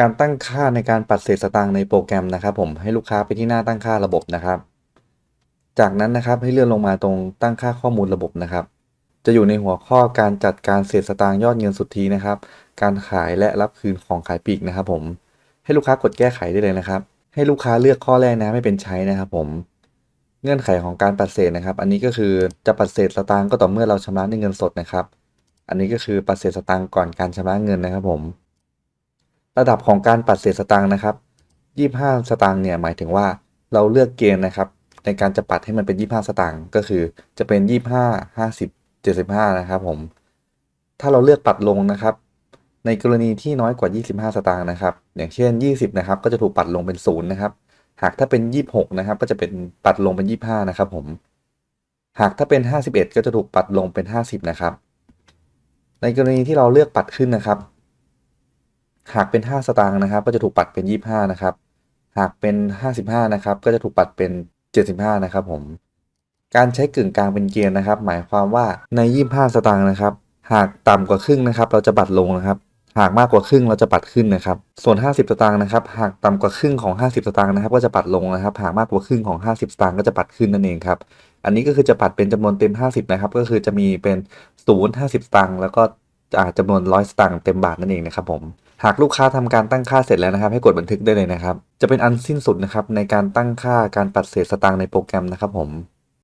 การตั้งค่าในการปัดเศษสตางค์ในโปรแกรมนะครับผมให้ลูกค้าไปที่หน้าตั้งค่าระบบนะครับ จากนั้นนะครับให้เลื่อนลงมาตรงตั้งค่าข้อมูลระบบนะครับ จะอยู่ในหัวข้อการจัดการเศษสตางค์ยอดเงินสุทธินะครับ การขายและรับคืนของขายปลีกนะครับผมให้ลูกค้ากดแก้ไขได้เลยนะครับ ให้ลูกค้าเลือกข้อแรกนะไม่เป็นใช้นะครับผมเงื่อนไขของการปัดเศษนะครับ อันนี้ก็คือจะปัดเศษสตางค์ก็ต่อเมื่อเราชำระด้วยเงินสดนะครับ อันนี้ก็คือปัดเศษสตางค์ก่อนการชำระเงินนะครับผม ระดับของการปัดเศษสตางค์นะครับ25 สตางค์เนี่ยหมายถึงว่าเราเลือกเกณฑ์นะครับ ในการจะปัดให้มันเป็น 25 สตางค์ก็คือจะเป็น 25 50 75 นะครับผม ถ้าเราเลือกปัดลงนะครับ ในกรณีที่น้อยกว่า 25 สตางค์นะครับ อย่างเช่น 20 นะครับ ก็จะถูกปัดลงเป็น0นะครับ หากถ้าเป็น 26 นะครับ ก็จะเป็นปัดลงเป็น 25 นะครับผม หากถ้าเป็น 51 ก็จะถูกปัดลงเป็น 50 นะครับ ในกรณีที่เราเลือกปัดขึ้นนะครับ หากเป็น 5 สตางค์นะครับ ก็จะถูกปัดเป็น 25 นะครับ หากเป็น 55 นะครับ ก็จะถูกปัดเป็น 75 นะครับผมการใช้กึ่งกลางเป็นเกณฑ์นะครับ หมายความว่าใน 25 สตางค์นะครับ หากต่ำกว่าครึ่งนะครับ เราจะปัดลงนะครับ หากมากกว่าครึ่งเราจะปัดขึ้นนะครับ ส่วน 50 สตางค์นะครับ หากต่ำกว่าครึ่งของ 50 สตางค์นะครับ ก็จะปัดลงนะครับ หากมากกว่าครึ่งของ 50 สตางค์ก็จะปัดขึ้นนั่นเองครับ อันนี้ก็คือจะปัดเป็นจำนวนเต็ม 50 นะครับ ก็คือจะมีเป็น0 50 สตางค์แล้วก็จำนวน 100 สตางค์เต็มบาทนั่นเองนะครับผม หากลูกค้าทำการตั้งค่าเสร็จแล้วนะครับ ให้กดบันทึกได้เลยนะครับ จะเป็นอันสิ้นสุดนะครับในการตั้งค่าการปัดเศษสตางค์ในโปรแกรมนะครับผม